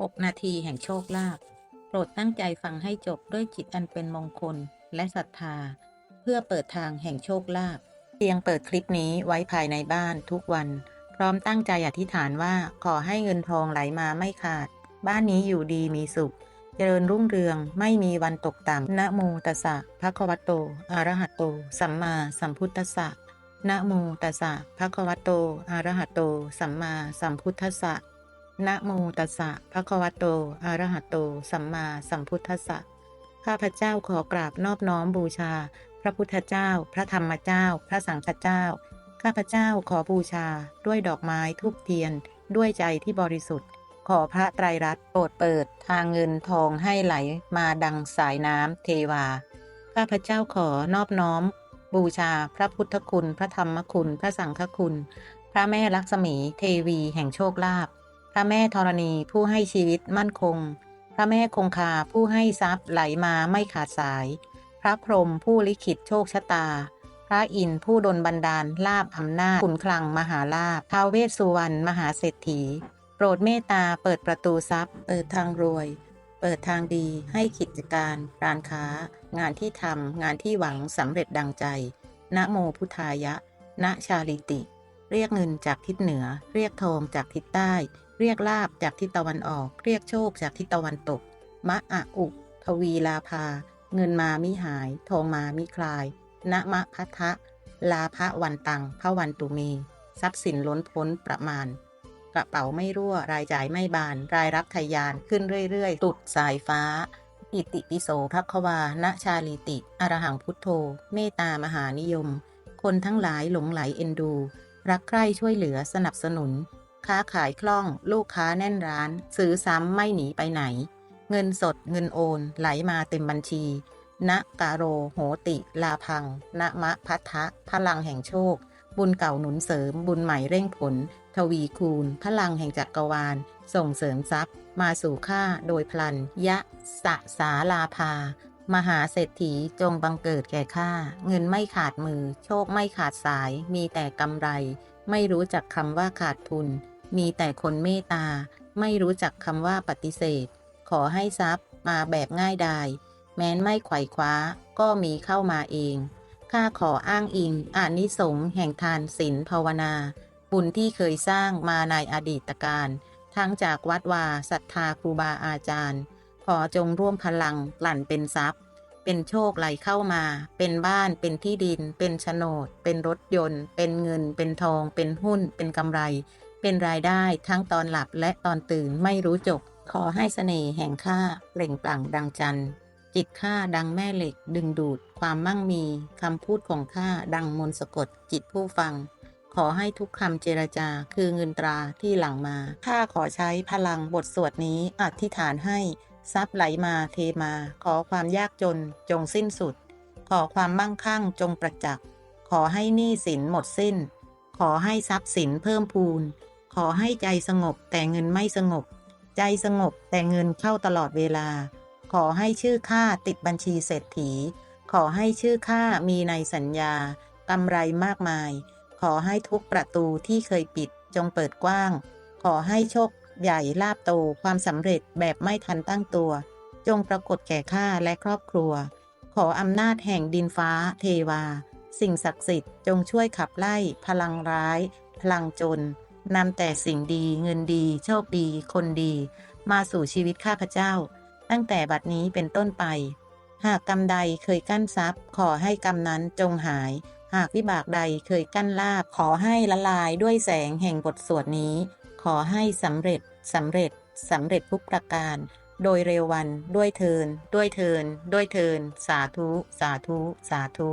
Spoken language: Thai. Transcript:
6 นาทีแห่งโชคลาภโปรดตั้งใจฟังให้จบด้วยจิตอันเป็นมงคลและศรัทธา เพื่อเปิดทางแห่งโชคลาภเพียงเปิดคลิปนี้ไว้ภายในบ้านทุกวัน พร้อมตั้งใจอธิษฐานว่าขอให้เงินทองไหลมาไม่ขาด บ้านนี้อยู่ดีมีสุข เจริญรุ่งเรืองไม่มีวันตกต่ำนะโมตัสสะภะคะวะโตอะระหะโต สัมมาสัมพุทธัสสะนะโมตัสสะภะคะวะโตอะระหะโต สัมมาสัมพุทธัสสะ นะโมตัสสะภะคะวะโตอะระหะโต สัมมาสัมพุทธัสสะข้าพเจ้าขอกราบนอบน้อมบูชา พระพุทธเจ้า พระธรรมเจ้า พระสังฆเจ้า ข้าพเจ้าขอบูชา ด้วยดอกไม้ทูบเทียน ด้วยใจที่บริสุทธิ์ ขอพระไตรรัตน์โปรดเปิดทางเงินทองให้ไหลมาดังสายน้ำเทวา ข้าพเจ้าขอนอบน้อม บูชา พระพุทธคุณ พระธรรมคุณ พระสังฆคุณ พระแม่ลักษมีเทวีแห่งโชคลาภ ระแม่ธรณีผู้ให้ชีวิตมั่นคง พระแม่คงคาผู้ให้ทรัพย์ไหลมาไม่ขาดสาย พระพรหมผู้ลิขิตโชคชะตา พระอินทร์ผู้ดลบันดาลลาบอำนาจขุนคลังมหาลาภท้าวเวสสุวรรณมหาเศรษฐี โปรดเมตตาเปิดประตูทรัพย์ เปิดทางรวย เปิดทางดีให้กิจการการค้า งานที่ทำงานที่หวังสำเร็จดังใจ นะโมพุทธายะ นะชาลิติ เรียกเงินจากทิศเหนือ เรียกทองจากทิศใต้ เรียกลาบจากทิศตะวันออก เรียกโชคจากทิศตะวันตก มะอะอุ ทวีลาภา เงินมามิหาย ทองมามิคลายนะมะพัทะลาภะวันตังพระวันตุมีทรัพย์สินล้นพ้นประมาณ กระเป๋าไม่รั่ว รายจ่ายไม่บาน รายรับทยานขึ้นเรื่อยๆ ตุดสายฟ้า อิติปิโสภควา ณชาลิติ อรหังพุทโธ เมตตามหานิยม คนทั้งหลายหลงไหลเอ็นดู รักใคร่ช่วยเหลือสนับสนุน ค้าขายคล่อง ลูกค้าแน่นร้าน ซื้อซ้ำไม่หนีไปไหน เงินสดเงินโอน ไหลมาเต็มบัญชี ณกาโร โหติ ลาพัง ณมะพัทธะพลังแห่งโชค บุญเก่าหนุนเสริม บุญใหม่เร่งผล ทวีคูณ พลังแห่งจักรวาล ส่งเสริมทรัพย์ มาสู่ข้าโดยพลัน ยะสะสาลาภา มหาเศรษฐีจงบังเกิดแก่ข้า เงินไม่ขาดมือ โชคไม่ขาดสาย มีแต่กำไร ไม่รู้จักคำว่าขาดทุน มีแต่คนเมตตา ไม่รู้จักคำว่าปฏิเสธ ขอให้ทรัพย์มาแบบง่ายดาย แม้นไม่ไขว่คว้า ก็มีเข้ามาเอง ข้าขออ้างอิงอานิสงส์แห่งทานศีลภาวนา บุญที่เคยสร้างมาในอดีตการ ทั้งจากวัดวาศรัทธาครูบาอาจารย์ ขอจงร่วมพลังกลั่นเป็นทรัพย์ เป็นโชคไหลเข้ามา เป็นบ้าน เป็นที่ดิน เป็นโฉนด เป็นรถยนต์ เป็นเงิน เป็นทอง เป็นหุ้น เป็นกำไร เป็นรายได้ทั้งตอนหลับและตอนตื่นไม่รู้จบ ขอให้เสน่ห์แห่งข้าเปล่งปลั่งดังจันทร์จิตข้าดังแม่เหล็ก ดึงดูด ความมั่งมีคำพูดของข้าดังมนต์สะกด จิตผู้ฟัง ขอให้ทุกคำเจรจาคือเงินตราที่หลั่งมาข้าขอใช้พลังบทสวดนี้อธิษฐานให้ ทรัพย์ไหลมาเทมา ขอความยากจนจงสิ้นสุด ขอความมั่งคั่งจงประจักษ์ ขอให้หนี้สินหมดสิ้น ขอให้ทรัพย์สินเพิ่มพูน ขอให้ใจสงบแต่เงินไม่สงบ ใจสงบแต่เงินเข้าตลอดเวลา ขอให้ชื่อข้าติดบัญชีเศรษฐี ขอให้ชื่อข้ามีในสัญญากำไรมากมาย ขอให้ทุกประตูที่เคยปิดจงเปิดกว้าง ขอให้โชค ใหญ่ลาบโตความสำเร็จแบบไม่ทันตั้งตัว จงปรากฏแก่ข้าและครอบครัว ขออำนาจแห่งดินฟ้าเทวา สิ่งศักดิ์สิทธิ์จงช่วยขับไล่พลังร้าย พลังจนนำแต่สิ่งดีเงินดี โชคดี คนดี มาสู่ชีวิตข้าพเจ้า ตั้งแต่บัดนี้เป็นต้นไป หากกรรมใดเคยกั้นทรัพย์ ขอให้กรรมนั้นจงหาย หากวิบากใดเคยกั้นลาบขอให้ละลายด้วยแสงแห่งบทสวดนี้ อให้สำเร็จสำเร็จสำเร็จทุกประการ โดยเร็ววันด้วยเทินด้วยเทินด้วยเทินสาธุ สาธุ สาธุ